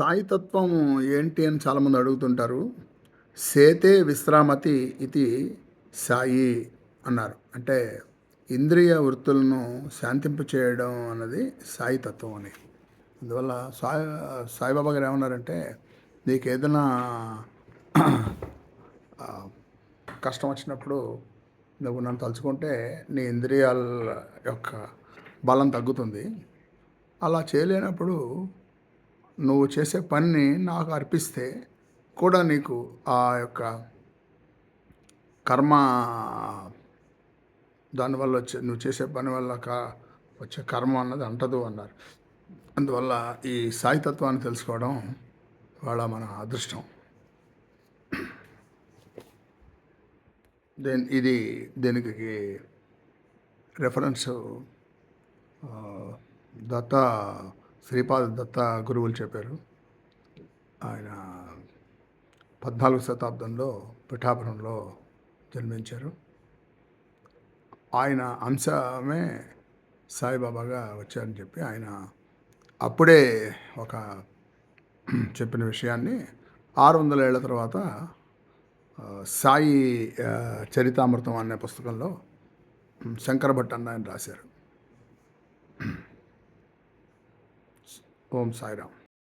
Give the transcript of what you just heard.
సాయితత్వం ఏంటి అని చాలామంది అడుగుతుంటారు. సేతే విశ్రామతి ఇది సాయి అన్నారు. అంటే ఇంద్రియ వృత్తులను శాంతింప చేయడం అన్నది సాయితత్వం అని. అందువల్ల సాయి సాయిబాబా గారు ఏమన్నారంటే నీకు ఏదైనా కష్టం వచ్చినప్పుడు నువ్వు నన్ను తలుచుకుంటే నీ ఇంద్రియాల యొక్క బలం తగ్గుతుంది. అలా చేయలేనప్పుడు నువ్వు చేసే పనిని నాకు అర్పిస్తే కూడా నీకు ఆ యొక్క కర్మ దానివల్ల వచ్చే నువ్వు చేసే పని వల్ల వచ్చే కర్మ అన్నది అంటదు అన్నారు. అందువల్ల ఈ సాయితత్వాన్ని తెలుసుకోవడం వాళ్ళ మన అదృష్టం. దెన్ ఇది దీనికి రెఫరెన్స్ దత్తా దత్త శ్రీపాద దత్త గురువులు చెప్పారు. ఆయన పద్నాలుగు శతాబ్దంలో పిఠాపురంలో జన్మించారు. ఆయన అంశమే సాయిబాబాగా వచ్చారని చెప్పి ఆయన అప్పుడే ఒక చెప్పిన విషయాన్ని ఆరు వందల ఏళ్ళ తర్వాత సాయి చరితామృతం అనే పుస్తకంలో శంకర భట్ అన్న ఆయన రాశారు. ஓம் சாய்ராம்